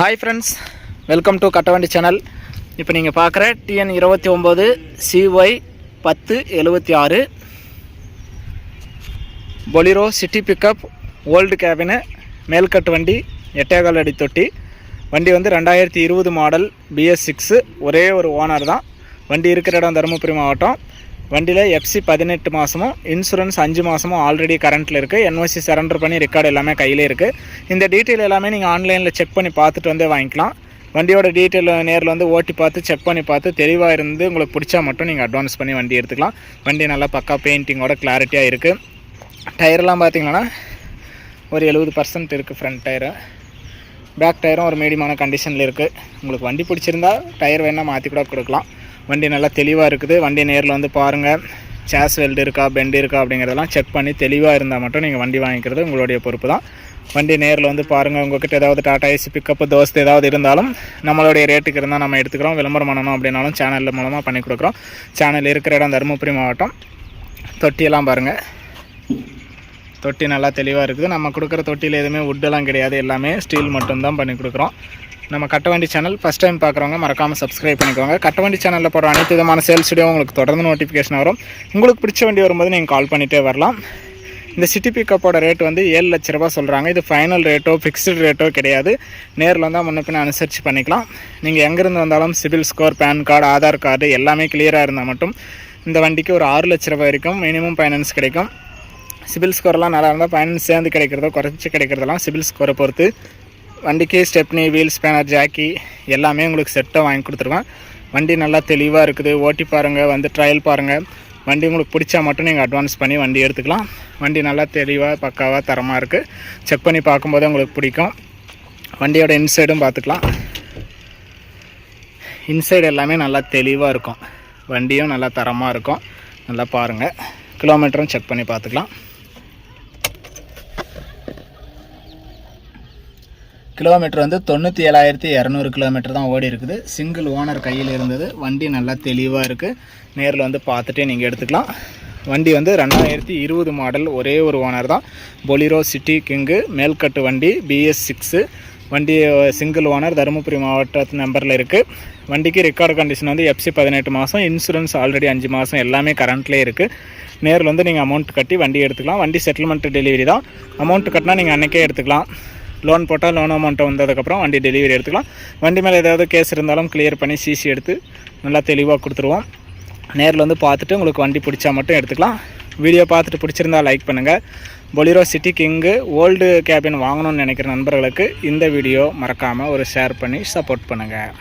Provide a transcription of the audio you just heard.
Hi friends welcome to Kattavandi channel இப்போ நீங்கள் பார்க்குற டிஎன் இருபத்தி ஒம்பது சிஒய் பத்து எழுபத்தி ஆறு. Bolero city pickup old cabin மேல்கட்டு வண்டி எட்டேகால் அடி தொட்டி. வண்டி வந்து ரெண்டாயிரத்தி இருபது மாடல் பிஎஸ் சிக்ஸு ஒரே ஒரு ஓனர் தான். வண்டி இருக்கிற இடம் தருமபுரி மாவட்டம். வண்டியில் எஃப்சி பதினெட்டு மாதமும் இன்சூரன்ஸ் அஞ்சு மாதமும் ஆல்ரெடி கரண்ட்டில் இருக்குது என்ஓசி சரண்டர் பண்ணி ரெக்கார்டு எல்லாமே கையிலே இருக்குது இந்த டீட்டெயில் எல்லாமே நீங்கள் ஆன்லைனில் செக் பண்ணி பார்த்துட்டு வந்து வாங்கிக்கலாம். வண்டியோட டீட்டெயில் நேரில் வந்து ஓட்டி பார்த்து செக் பண்ணி பார்த்து தெளிவாக இருந்து உங்களுக்கு பிடிச்சா மட்டும் நீங்கள் அட்வான்ஸ் பண்ணி வண்டி எடுத்துக்கலாம். வண்டி நல்லா பக்கா பெயிண்டிங்கோட கிளாரிட்டியாக இருக்குது டயர்லாம் பார்த்தீங்கன்னா ஒரு எழுபது பர்சன்ட் இருக்குது ஃப்ரண்ட் டயரு பேக் டயரும் ஒரு மீடியமான கண்டிஷனில் இருக்குது உங்களுக்கு வண்டி பிடிச்சிருந்தா டயர் வேணால் மாற்றி கூட கொடுக்கலாம். வண்டி நல்லா தெளிவாக இருக்குது. வண்டி நேரில் வந்து பாருங்கள் சேஸ் வெல்டு இருக்கா பெண்ட் இருக்கா அப்படிங்கிறதெல்லாம் செக் பண்ணி தெளிவாக இருந்தால் மட்டும் நீங்கள் வண்டி வாங்கிக்கிறது உங்களுடைய பொறுப்பு தான் வண்டி நேரில் வந்து பாருங்கள் உங்ககிட்ட ஏதாவது டாடா ஏசி பிக்கப்பு தோஸ்து ஏதாவது இருந்தாலும் நம்மளுடைய ரேட்டுக்கு இருந்தால் நம்ம எடுத்துக்கிறோம். விளம்பரம் பண்ணணும் அப்படின்னாலும் சேனலில் மூலமாக பண்ணி கொடுக்குறோம். சேனல் இருக்கிற இடம் தருமபுரி மாவட்டம். தொட்டியெல்லாம் பாருங்கள் தொட்டி நல்லா தெளிவாக இருக்குது. நம்ம கொடுக்குற தொட்டியில் எதுவுமே வுட்டெல்லாம் கிடையாது. எல்லாமே ஸ்டீல் மட்டும்தான் பண்ணி கொடுக்குறோம். நம்ம கட்டவண்டி சேனல் ஃபஸ்ட் டைம் பார்க்குறவங்க மறக்காமல் சப்ஸ்கிரைப் பண்ணிக்கோங்க. கட்டவண்டி சேனலில் போடுற அனைத்து விதமான சேல்ஸ் வீடியோ உங்களுக்கு தொடர்ந்து நோட்டிஃபிகேஷன் வரும். உங்களுக்கு பிடிச்ச வண்டி வரும்போது நீங்கள் கால் பண்ணிகிட்டே வரலாம். இந்த சிட்டி பிக்கப்போட ரேட் வந்து ஏழு லட்ச ரூபா சொல்கிறாங்க இது ஃபைனல் ரேட்டோ ஃபிக்ஸ்டு ரேட்டோ கிடையாது. நேரில் வந்தால் முன்ன பின்ன அனுசரித்து பண்ணிக்கலாம். நீங்கள் எங்கேருந்து வந்தாலும் CIBIL score PAN card Aadhaar card எல்லாமே கிளியராக இருந்தால் மட்டும் இந்த வண்டிக்கு ஒரு ஆறு லட்ச ரூபாய் வரைக்கும் மினிமம் ஃபைனான்ஸ் கிடைக்கும். சிபில் ஸ்கோர்லாம் நல்லா இருந்தால் ஃபைனான்ஸ் சேர்ந்து கிடைக்கிறதோ குறைச்சி கிடைக்கிறதெல்லாம் சிபில் ஸ்கோரை பொறுத்து வண்டிக்கு ஸ்டெப்னி வீல் ஸ்பேனர் ஜாக்கி எல்லாமே உங்களுக்கு செட்டாக வாங்கி கொடுத்துருவேன். வண்டி நல்லா தெளிவாக இருக்குது. ஓட்டி பாருங்கள் வந்து ட்ரையல் பாருங்கள் வண்டி உங்களுக்கு பிடிச்சா மட்டும் நீங்கள் அட்வான்ஸ் பண்ணி வண்டி எடுத்துக்கலாம். வண்டி நல்லா தெளிவாக பக்காவாக தரமாக இருக்குது செக் பண்ணி பார்க்கும்போது உங்களுக்கு பிடிக்கும். வண்டியோட இன்சைடும் பார்த்துக்கலாம். இன்சைடு எல்லாமே நல்லா தெளிவாக இருக்கும். வண்டியும் நல்லா தரமாக இருக்கும். நல்லா பாருங்கள் கிலோமீட்டரும் செக் பண்ணி பார்த்துக்கலாம். கிலோமீட்டர் வந்து தொண்ணூற்றி ஏழாயிரத்தி இரநூறு கிலோமீட்டர் தான் ஓடி இருக்குது. சிங்கிள் ஓனர் கையில் இருந்தது. வண்டி நல்லா தெளிவாக இருக்குது நேரில் வந்து பார்த்துட்டே நீங்கள் எடுத்துக்கலாம். வண்டி வந்து ரெண்டாயிரத்தி இருபது மாடல் ஒரே ஒரு ஓனர் தான். பொலிரோ சிட்டி கிங்கு மேல்கட்டு வண்டி பிஎஸ் சிக்ஸு வண்டி சிங்கிள் ஓனர் தருமபுரி மாவட்ட நம்பரில் இருக்குது வண்டிக்கு ரெக்கார்டு கண்டிஷன் வந்து எஃப்சி பதினெட்டு மாதம் இன்சூரன்ஸ் ஆல்ரெடி அஞ்சு மாதம் எல்லாமே கரண்ட்லேயே இருக்குது நேரில் வந்து நீங்கள் அமௌண்ட் கட்டி வண்டி எடுத்துக்கலாம். வண்டி செட்டில்மெண்ட் டெலிவரி தான். அமௌண்ட் கட்டினா நீங்கள் அன்றைக்கே எடுத்துக்கலாம். லோன் போட்டால் லோன் அமௌண்ட்டை வந்ததுக்கப்புறம் வண்டி டெலிவரி எடுத்துக்கலாம். வண்டி மேலே ஏதாவது கேஸ் இருந்தாலும் கிளியர் பண்ணி சிசி எடுத்து நல்லா தெளிவாக கொடுத்துருவோம். நேரில் வந்து பார்த்துட்டு உங்களுக்கு வண்டி பிடிச்சா மட்டும் எடுத்துக்கலாம். வீடியோ பார்த்துட்டு பிடிச்சிருந்தா லைக் பண்ணுங்கள் Bolero city king old cabin வாங்கணும்னு நினைக்கிற நண்பர்களுக்கு இந்த வீடியோ மறக்காமல் ஒரு ஷேர் பண்ணி சப்போர்ட் பண்ணுங்கள்